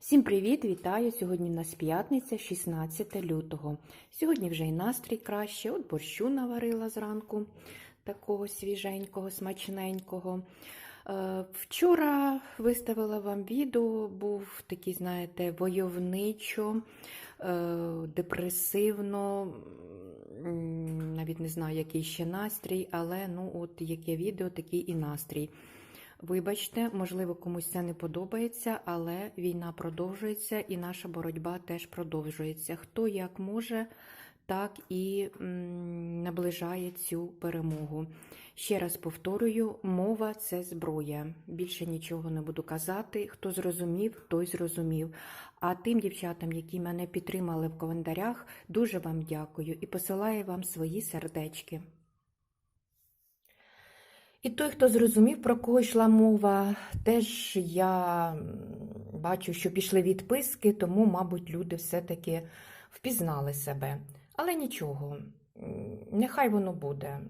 Всім привіт, вітаю! Сьогодні в нас п'ятниця, 16 лютого. Сьогодні вже і настрій краще. От борщу наварила зранку, такого свіженького, смачненького. Е, Вчора виставила вам відео, був такий, знаєте, войовничо, е, депресивно, навіть не знаю, який ще настрій, але ну, от яке відео, такий і настрій. Вибачте, можливо, комусь це не подобається, але війна продовжується і наша боротьба теж продовжується. Хто як може, так і наближає цю перемогу. Ще раз повторюю: мова це зброя. Більше нічого не буду казати. Хто зрозумів, той зрозумів. А тим дівчатам, які мене підтримали в коментарях, дуже вам дякую і посилаю вам свої сердечки. І той, хто зрозумів, про кого йшла мова, теж я бачу, що пішли відписки, тому, мабуть, люди все-таки впізнали себе. Але нічого, нехай воно буде.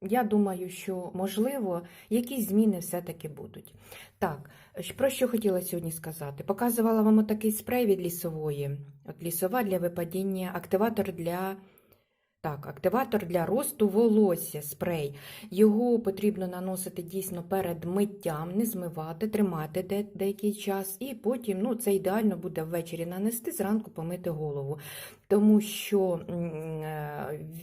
Я думаю, що, можливо, якісь зміни все-таки будуть. Так, про що хотіла сьогодні сказати? Показувала вам отакий спрей від лісової. От лісова для випадіння, активатор для. Так, активатор для росту волосся, спрей. Його потрібно наносити дійсно перед миттям, не змивати, тримати де- деякий час, і потім ну, це ідеально буде ввечері нанести, зранку помити голову. Тому що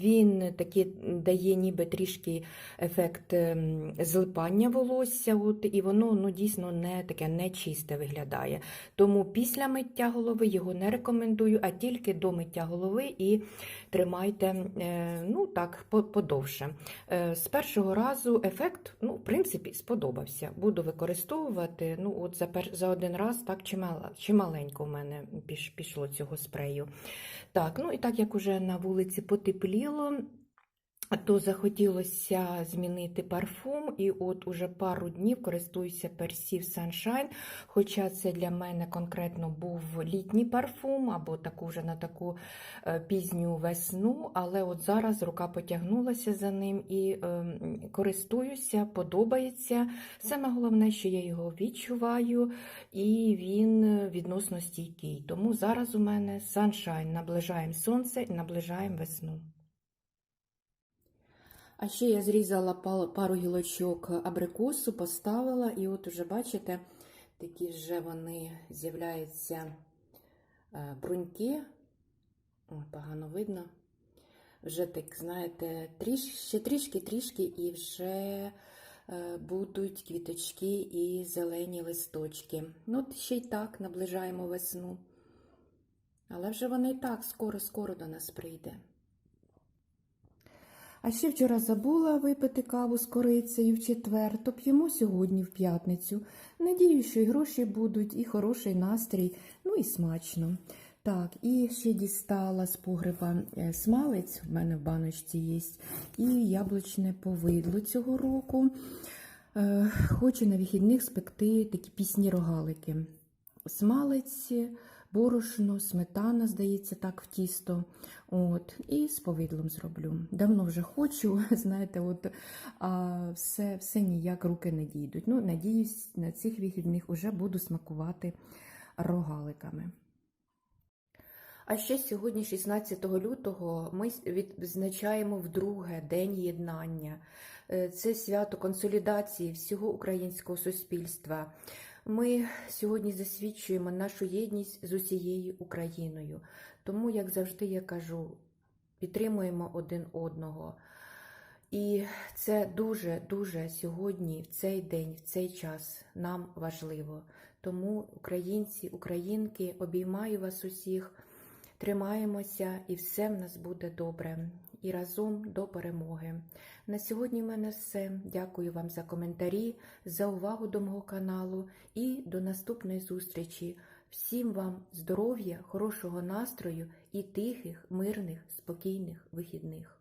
він таки дає ніби трішки ефект ем, злипання волосся, от, і воно ну, дійсно не таке нечисте виглядає. Тому після миття голови його не рекомендую, а тільки до миття голови і тримайте е, ну так, подовше. Е, З першого разу ефект, ну, в принципі, сподобався. Буду використовувати. Ну, от за, пер... за один раз так чималенько в мене пішло цього спрею. Так, ну і так як уже на вулиці потепліло, то захотілося змінити парфум, і от уже пару днів користуюся Persiv Sunshine, хоча це для мене конкретно був літній парфум, або таку вже на таку е, пізню весну, але от зараз рука потягнулася за ним і е, користуюся, подобається. Саме головне, що я його відчуваю, і він відносно стійкий. Тому зараз у мене Sunshine, наближаємо сонце і наближаємо весну. А ще я зрізала пару гілочок абрикосу, поставила, і от уже бачите, такі вже вони з'являються е, бруньки. Ой, погано видно. Вже так, знаєте, тріш, ще трішки-трішки, і вже е, будуть квіточки і зелені листочки. Ну, от ще й так наближаємо весну. Але вже вони і так скоро-скоро до нас прийде. А ще вчора забула випити каву з корицею в четвер, то п'ємо сьогодні в п'ятницю. Надію, що і гроші будуть, і хороший настрій, ну і смачно. Так, і ще дістала з погреба е, смалець, в мене в баночці є, і яблучне повидло цього року. Е, Хочу на вихідних спекти такі пісні рогалики. Смалець, борошно, сметана, здається, так, в тісто. От, і з повидлом зроблю. Давно вже хочу, знаєте, от, а все, все ніяк руки не дійдуть. Ну, надіюсь, на цих вихідних вже буду смакувати рогаликами. А ще сьогодні, 16 лютого, ми відзначаємо вдруге День єднання. Е, Це свято консолідації всього українського суспільства. Ми сьогодні засвідчуємо нашу єдність з усією Україною. Тому, як завжди, я кажу, підтримуємо один одного. І це дуже-дуже сьогодні, в цей день, в цей час нам важливо. Тому, українці, українки, обіймаю вас усіх, тримаємося, і все в нас буде добре. І разом до перемоги. На сьогодні в мене все. Дякую вам за коментарі, за увагу до мого каналу і до наступної зустрічі. Всім вам здоров'я, хорошого настрою і тихих, мирних, спокійних вихідних.